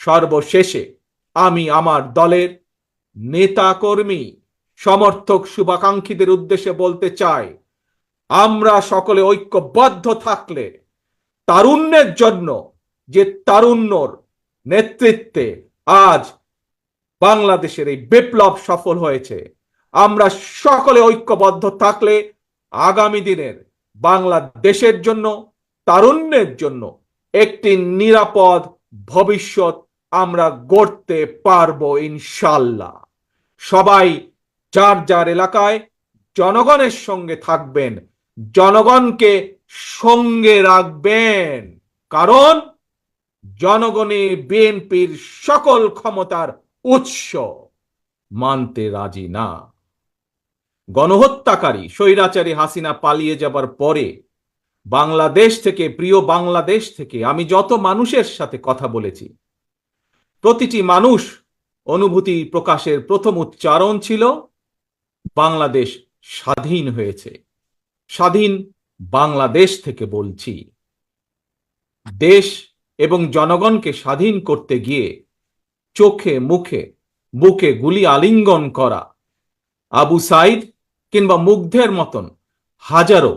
সর্বশেষে আমি আমার দলের নেতা কর্মী সমর্থক, শুভাকাঙ্ক্ষীদের উদ্দেশ্যে বলতে চাই, আমরা সকলে ঐক্যবদ্ধ থাকলে তারুণ্যের জন্য যে তারুণ্যর নেতৃত্বে আজ বাংলাদেশের এই বিপ্লব সফল হয়েছে, আমরা সকলে ঐক্যবদ্ধ থাকলে আগামী দিনের বাংলাদেশের জন্য, তারুণ্যের জন্য একটি নিরাপদ ভবিষ্যৎ আমরা গড়তে পারব ইনশাল্লাহ সবাই যার যার এলাকায় জনগণের সঙ্গে থাকবেন, জনগণকে সঙ্গে রাখবেন। কারণ জনগণে বিএনপির সকল ক্ষমতার উৎস, মানতে রাজি না। গণহত্যাকারী স্বৈরাচারী হাসিনা পালিয়ে যাবার পরে বাংলাদেশ থেকে, প্রিয় বাংলাদেশ থেকে আমি যত মানুষের সাথে কথা বলেছি প্রতিটি মানুষ অনুভূতি প্রকাশের প্রথম উচ্চারণ ছিল, বাংলাদেশ স্বাধীন হয়েছে। স্বাধীন বাংলাদেশ থেকে বলছি। দেশ এবং জনগণকে স্বাধীন করতে গিয়ে চোখে মুখে বুকে গুলি আলিঙ্গন করা, আবু সাইদ কিংবা মুগ্ধের মতন হাজারো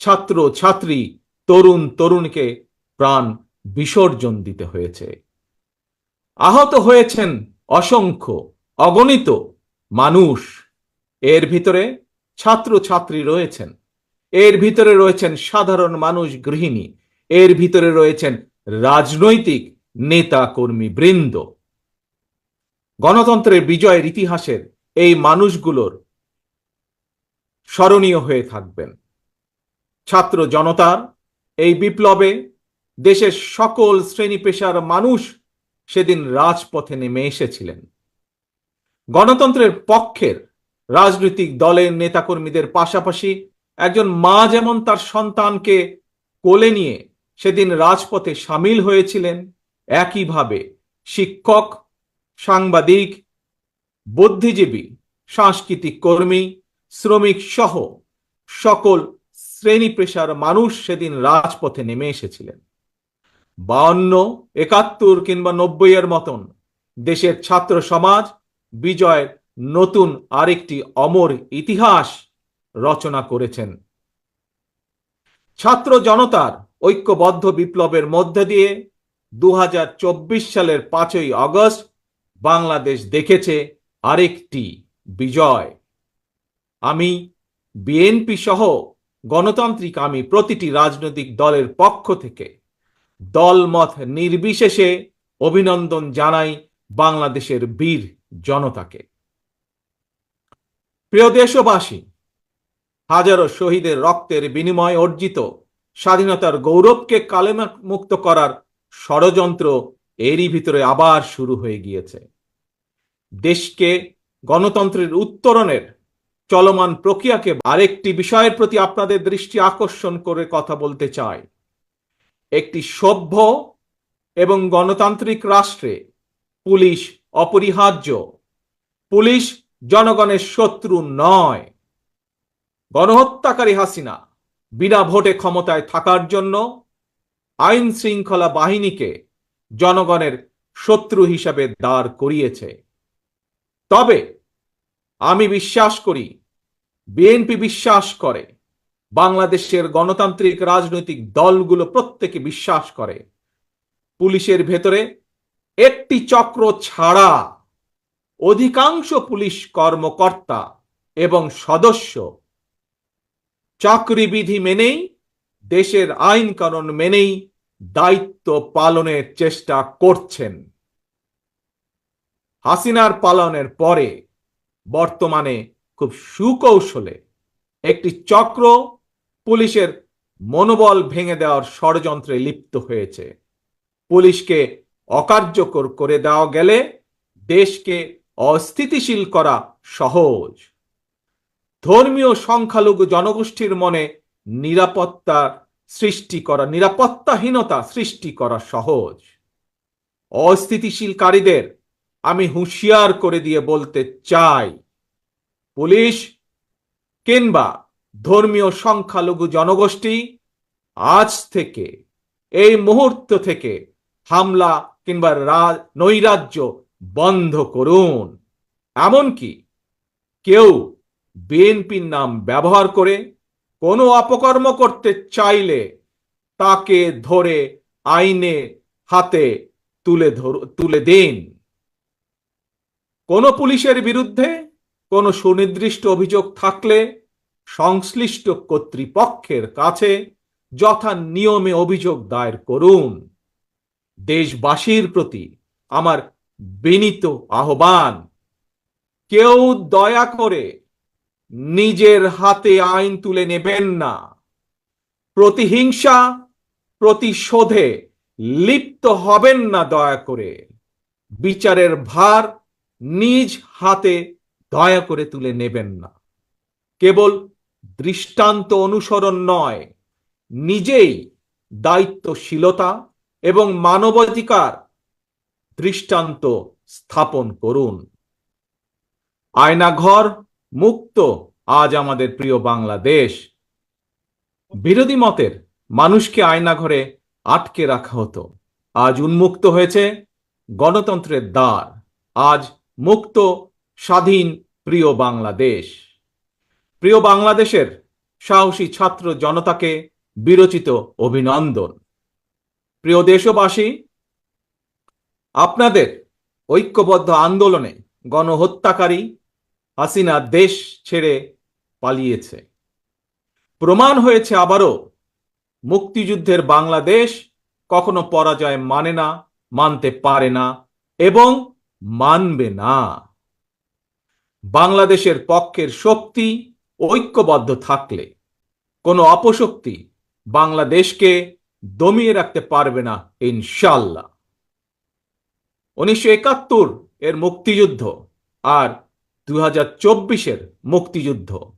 ছাত্র ছাত্রী তরুণ তরুণকে প্রাণ বিসর্জন দিতে হয়েছে। আহত হয়েছেন অসংখ্য, অগণিত মানুষ। এর ভিতরে ছাত্র ছাত্রী রয়েছেন। এর ভিতরে রয়েছেন সাধারণ মানুষ গৃহিণী। এর ভিতরে রয়েছেন রাজনৈতিক নেতা কর্মী বৃন্দ। গণতন্ত্রের বিজয়ের ইতিহাসের এই মানুষগুলোর স্মরণীয় হয়ে থাকবেন। ছাত্র জনতার এই বিপ্লবে দেশের সকল শ্রেণি পেশার মানুষ সেদিন রাজপথে নেমে এসেছিলেন। গণতন্ত্রের পক্ষের রাজনৈতিক দলের নেতাকর্মীদের পাশাপাশি একজন মা যেমন তার সন্তানকে কোলে নিয়ে সেদিন রাজপথে সামিল হয়েছিলেন, একইভাবে শিক্ষক, সাংবাদিক, বুদ্ধিজীবী, সাংস্কৃতিক কর্মী, শ্রমিক সহ সকল শ্রেণি পেশার মানুষ সেদিন রাজপথে নেমে এসেছিলেন। বাউন্ন, একাত্তর কিংবা নব্বই এর মতন দেশের ছাত্র সমাজ বিজয়ের নতুন আরেকটি অমর ইতিহাস রচনা করেছেন। ছাত্র জনতার ঐক্যবদ্ধ বিপ্লবের মধ্যে দিয়ে দু হাজার চব্বিশ সালের পাঁচই আগস্ট বাংলাদেশ দেখেছে আরেকটি বিজয়। আমি বিএনপি সহ গণতান্ত্রিক আমি প্রতিটি রাজনৈতিক দলের পক্ষ থেকে দলমত নির্বিশেষে অভিনন্দন জানাই বাংলাদেশের বীর জনতাকে। প্রিয় দেশবাসী, হাজারো শহীদের রক্তের বিনিময়ে অর্জিত স্বাধীনতার গৌরবকে কালেমা মুক্ত করার ষড়যন্ত্র এরই ভিতরে আবার শুরু হয়ে গিয়েছে। দেশকে গণতন্ত্রের উত্তরণের চলমান প্রক্রিয়াকে আরেকটি বিষয়ের প্রতি আপনাদের দৃষ্টি আকর্ষণ করে কথা বলতে চাই। একটি সভ্য এবং গণতান্ত্রিক রাষ্ট্রে পুলিশ অপরিহার্য। পুলিশ জনগণের শত্রু নয়। গণহত্যাকারী হাসিনা বিনা ভোটে ক্ষমতায় থাকার জন্য আইন শৃঙ্খলা বাহিনীকে জনগণের শত্রু হিসাবে দাঁড় করিয়েছে। তবে আমি বিশ্বাস করি, বিএনপি বিশ্বাস করে বাংলাদেশের গণতান্ত্রিক রাজনৈতিক দলগুলো প্রত্যেকে বিশ্বাস করে। পুলিশের ভেতরে একটি চক্র ছাড়া অধিকাংশ পুলিশ কর্মকর্তা এবং সদস্য চাকরিবিধি মেনেই, দেশের আইন কানুন মেনেই দায়িত্ব পালনের চেষ্টা করছেন। হাসিনার পালনের পরে বর্তমানে খুব সুকৌশলে একটি চক্র পুলিশের মনোবল ভেঙে দেওয়ার ষড়যন্ত্রে লিপ্ত হয়েছে। পুলিশকে অকার্যকর করে দেওয়া গেলে দেশকে অস্থিতিশীল করা সহজ। ধর্মীয় সংখ্যালঘু জনগোষ্ঠীর মনে নিরাপত্তা সৃষ্টি করা, নিরাপত্তাহীনতা সৃষ্টি করা সহজ। অস্থিতিশীলকারীদের আমি হুঁশিয়ার করে দিয়ে বলতে চাই, পুলিশ কিংবা ধর্মীয় সংখ্যালঘু জনগোষ্ঠী আজ থেকে, এই মুহূর্ত থেকে হামলা কিংবা নৈরাজ্য বন্ধ করুন। এমনকি কেউ বিএনপির নাম ব্যবহার করে কোনো অপকর্ম করতে চাইলে তাকে ধরে আইনে হাতে তুলে তুলে দিন। কোন পুলিশের বিরুদ্ধে কোনো সুনির্দিষ্ট অভিযোগ থাকলে সংশ্লিষ্ট কর্তৃপক্ষের কাছে যথা নিয়মে অভিযোগ দায়ের করুন। দেশবাসীর প্রতি আমার বিনীত আহ্বান, কেউ দয়া করে নিজের হাতে আইন তুলে নেবেন না। প্রতিহিংসা, প্রতিশোধে লিপ্ত হবেন না দয়া করে। বিচারের ভার নিজ হাতে দয়া করে তুলে নেবেন না। কেবল দৃষ্টান্ত অনুসরণ নয়। নিজেই দায়িত্বশীলতা এবং মানবাধিকার দৃষ্টান্ত স্থাপন করুন। আয়নাঘর মুক্ত আজ আমাদের প্রিয় বাংলাদেশ। বিরোধী মতের মানুষকে আয়নাঘরে আটকে রাখা হতো। আজ উন্মুক্ত হয়েছে গণতন্ত্রের দ্বার। আজ মুক্ত স্বাধীন প্রিয় বাংলাদেশ। প্রিয় বাংলাদেশের সাহসী ছাত্র জনতাকে বিরচিত অভিনন্দন। প্রিয় দেশবাসী, আপনাদের ঐক্যবদ্ধ আন্দোলনে গণহত্যাকারী হাসিনা দেশ ছেড়ে পালিয়েছে। প্রমাণ হয়েছে আবারও, মুক্তিযুদ্ধের বাংলাদেশ কখনো পরাজয় মানে না, মানতে পারে না এবং মানবে না। বাংলাদেশের পক্ষের শক্তি ঐক্যবদ্ধ থাকলে কোনো অপশক্তি বাংলাদেশকে দমিয়ে রাখতে পারবে না ইনশাল্লাহ উনিশশো একাত্তর এর মুক্তিযুদ্ধ আর দুই হাজার চব্বিশের মুক্তিযুদ্ধ।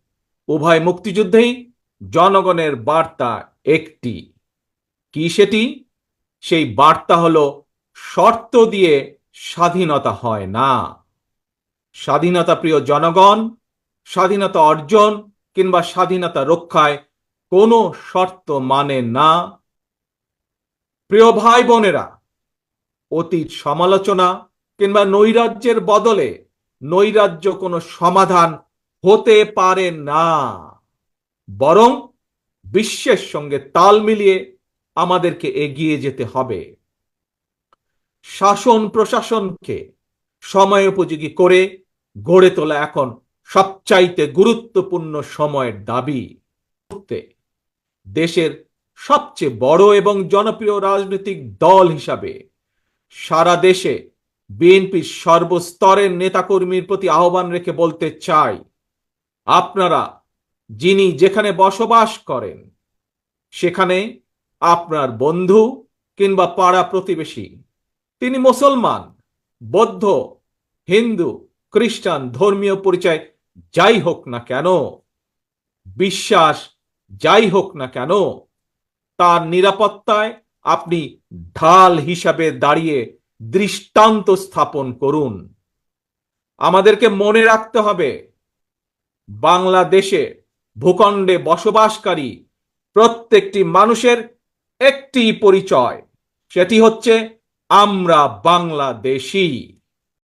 উভয় মুক্তিযুদ্ধেই জনগণের বার্তা একটি। কি সেটি? সেই বার্তা হল, শর্ত দিয়ে স্বাধীনতা হয় না। স্বাধীনতা প্রিয় জনগণ স্বাধীনতা অর্জন কিংবা স্বাধীনতা রক্ষায় কোনো শর্ত মানে না। প্রিয় ভাই বোনেরা অতীত সমালোচনা কিংবা নৈরাজ্যের বদলে নৈরাজ্য কোনো সমাধান হতে পারে না। বরং বিশ্বের সঙ্গে তাল মিলিয়ে আমাদেরকে এগিয়ে যেতে হবে। শাসন প্রশাসনকে সময় উপযোগী করে গড়ে তোলা এখন সবচাইতে গুরুত্বপূর্ণ সময়ের দাবি করতে দেশের সবচেয়ে বড় এবং জনপ্রিয় রাজনৈতিক দল হিসাবে সারা দেশে বিএনপির সর্বস্তরের নেতাকর্মীর প্রতি আহ্বান রেখে বলতে চাই, আপনারা যিনি যেখানে বসবাস করেন, সেখানে আপনার বন্ধু কিংবা পাড়া প্রতিবেশী, তিনি মুসলমান, বৌদ্ধ, হিন্দু, খ্রিস্টান, ধর্মীয় পরিচয় যাই হোক না কেন, বিশ্বাস যাই হোক না কেন, তার নিরাপত্তায় আপনি ঢাল হিসাবে দাঁড়িয়ে দৃষ্টান্ত স্থাপন করুন। আমাদেরকে মনে রাখতে হবে, বাংলাদেশে ভূখণ্ডে বসবাসকারী প্রত্যেকটি মানুষের একটি পরিচয়, সেটি হচ্ছে আমরা বাংলাদেশী।